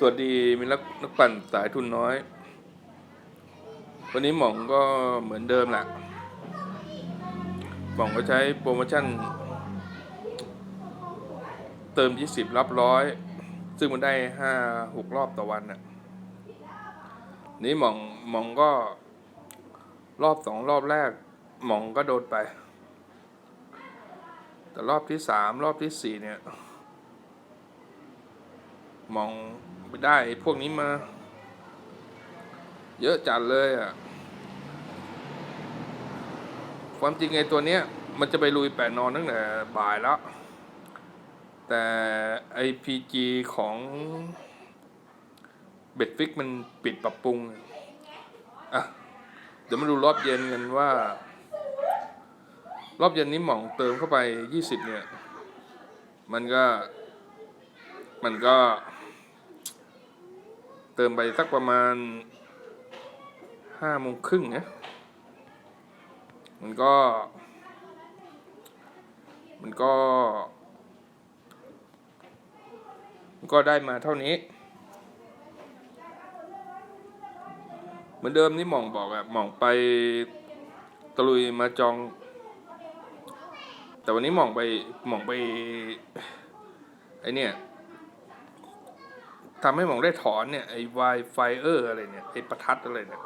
สวัสดีมีนักนักปั่นสายทุนน้อย วันนี้หม่องก็เหมือนเดิมแหละหม่องก็ใช้โปรโมชั่น เติม 20 รับร้อย ซึ่งมันได้ 5 6 รอบต่อวันน่ะนี้หม่องหม่องก็รอบสองรอบแรก หม่องก็โดนไป แต่รอบที่สามรอบที่สี่เนี่ย มอง ไม่ได้พวกนี้มา เยอะจัดเลยอะ ความจริงไอ้ตัวเนี้ย มันจะไปลุยแปดนอนตั้งแต่บ่ายแล้ว แต่ไอพีจีของเบ็ดฟิกมันปิดปรับปรุง อะ เดี๋ยวมาดูรอบเย็นกันว่า รอบเย็นนี้หม่องเติมเข้าไปยี่สิบเนี่ย มันก็ มันก็ เติมไปสักประมาณห้าโมงครึ่งเนี่ยมันก็ มันก็มันก็ได้มาเท่านี้ เหมือนเดิมนี่หม่องบอกอะหม่องไปตะลุยมาจอง แต่วันนี้หม่องไปหม่องไปไอเนี่ย ทำให้หมองได้ถอนเนี่ยไอ้ไวไฟเออร์อะไรเนี่ยไอ้ประทัดอะไรเนี่ย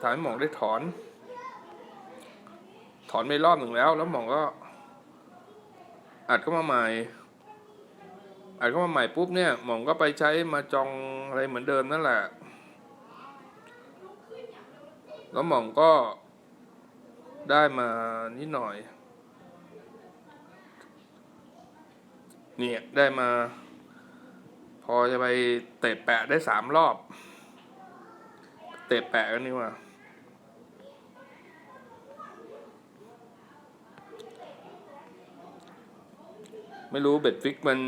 ทำให้หมองได้ถอน ถอนไปรอบหนึ่งแล้ว แล้วหมองก็อัดเข้ามาใหม่อัดเข้ามาใหม่ปุ๊บเนี่ยหมองก็ไปใช้มาจองอะไรเหมือนเดิมนั่นแหละ แล้วหมองก็ได้มานิดหน่อย เนี่ยได้มา พอจะไปเตะแปะได้สามรอบ เตะแปะกันนี่ว่าไม่รู้เบ็ดฟิกมัน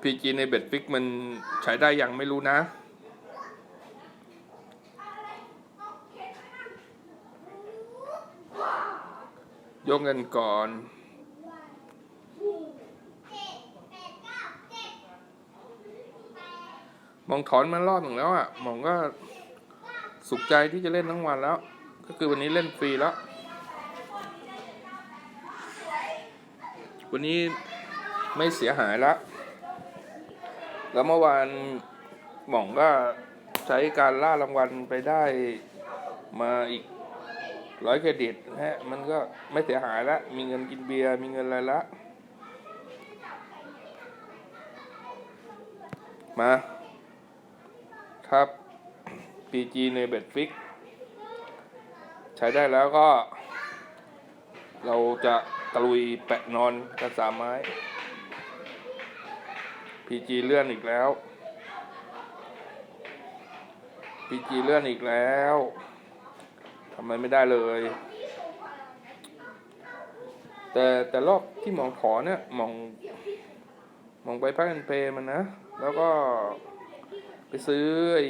พีจีในเบ็ดฟิกมันใช้ได้ยังไม่รู้นะ ยกเงินก่อน มองถอนมารอบหนึ่งแล้วอะมองก็สุขใจที่จะเล่นทั้งวันแล้ว ก็คือวันนี้เล่นฟรีแล้ว วันนี้ไม่เสียหายแล้วแล้วเมื่อวานหม่องก็ใช้การล่ารางวัลไปได้มาอีกร้อยเครดิตนะฮะมันก็ไม่เสียหายแล้วมีเงินกินเบียร์มีเงินอะไรละ มา ครับ PG ในเบ็ดฟิกใช้ได้แล้วก็ เราจะตะลุยแปะนอนกันสามไม้ PG เลื่อนอีกแล้ว PG เลื่อนอีกแล้วทำไมไม่ได้เลย แต่แต่รอบที่มองขอเนี่ยมองมองไปพักกันเพมันนะ แล้วก็ ไปซื้อไอ้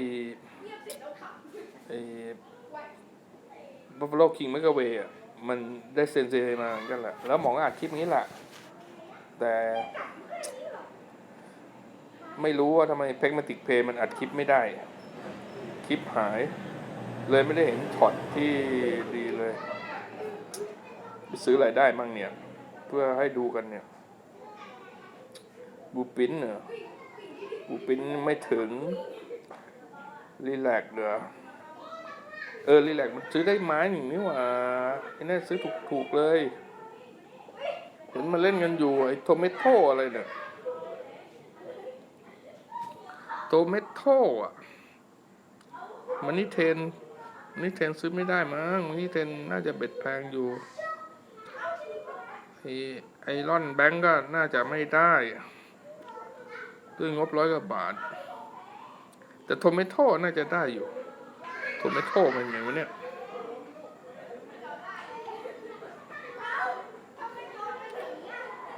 ไอ้บัฟฟาโลคิงเมกะเวอะมันได้เซนเซมาเหมือนกันแหละ แล้วหมองอัดคลิปนี้แหละ แต่ไม่รู้ว่าทำไมเพ็กมาติกเพย์มันอัดคลิปไม่ได้ คลิปหาย เลยไม่ได้เห็นช็อตที่ดีเลยไปซื้ออะไรได้มั่งเนี่ย เพื่อให้ดูกันเนี่ย บูปินเนี่ย บูปินไม่ถึง รีแลกเด้อเออ รีแลกมันซื้อได้ไม้หนึ่งนี่หว่าไอ้นั่นซื้อถูกๆเลย เห็นมันเล่นกันอยู่ ไอ้โทเมโตอะไรเนี่ยโทเมโตอะ มันนี่เทนนี่เทนซื้อไม่ได้มั้งนนี่เทนน่าจะเบ็ดแพงอยู่ไอไอรอนแบงก์ก็น่าจะไม่ได้ ด้วยงบร้อยกว่าบาท แต่โทเมโตน่าจะได้อยู่โทเมโตเป็นไงวะเนี่ย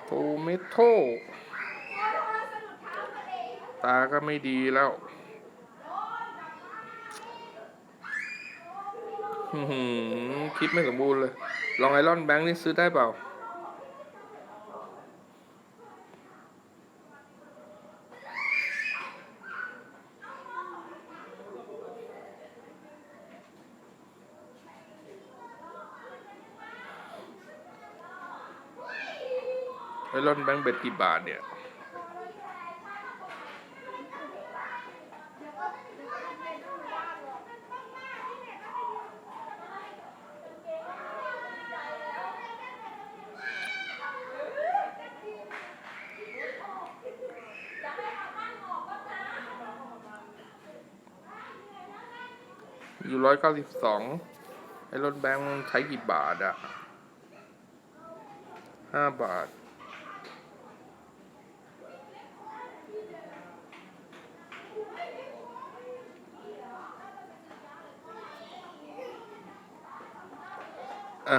โทเมโตตาก็ไม่ดีแล้วอื้อหือคลิปไม่สมบูรณ์เลย ลองไอรอนแบงค์นี่ซื้อได้เปล่า ไอรอนแบงค์เบ็ดกี่บาทเนี่ยอยู่ร้อยเก้าสิบสองไอ้รถแบงค์ใช้กี่บาทอะห้าบาท อะ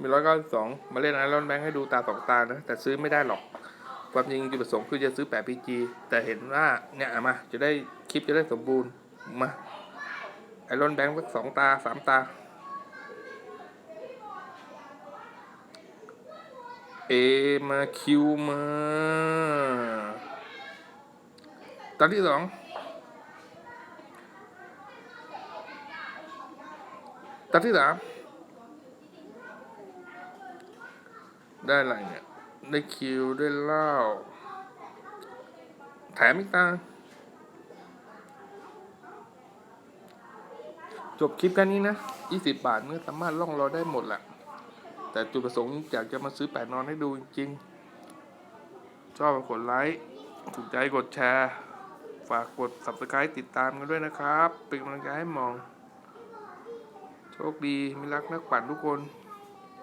มีร้อยเก้าสิบสองมาเล่นไอรอนแบงค์ให้ดูตาสองตานะ แต่ซื้อไม่ได้หรอก ความจริงจุดประสงค์คือจะซื้อแปดพีจีแต่เห็นว่าเนี่ยมา จะได้คลิปจะได้สมบูรณ์มาไอรอนแบงค์สักสองตาสามตา เอมาคิวมา ตอนที่สองตอนที่สาม ได้อะไรเนี่ย ได้คิวได้เหล้าแถมอีกตาจบคลิปแค่นี้นะ 20 บาทเนี่ยสามารถล่องรอได้หมดแหละแต่จุดประสงค์อยากจะมาซื้อแปดนอนให้ดูจริงๆ ชอบกดไลค์ ถูกใจกดแชร์ ฝากกด subscribe ติดตามกันด้วยนะครับ เป็นกำลังใจให้มอง โชคดี มีรักนักปั่นทุกคน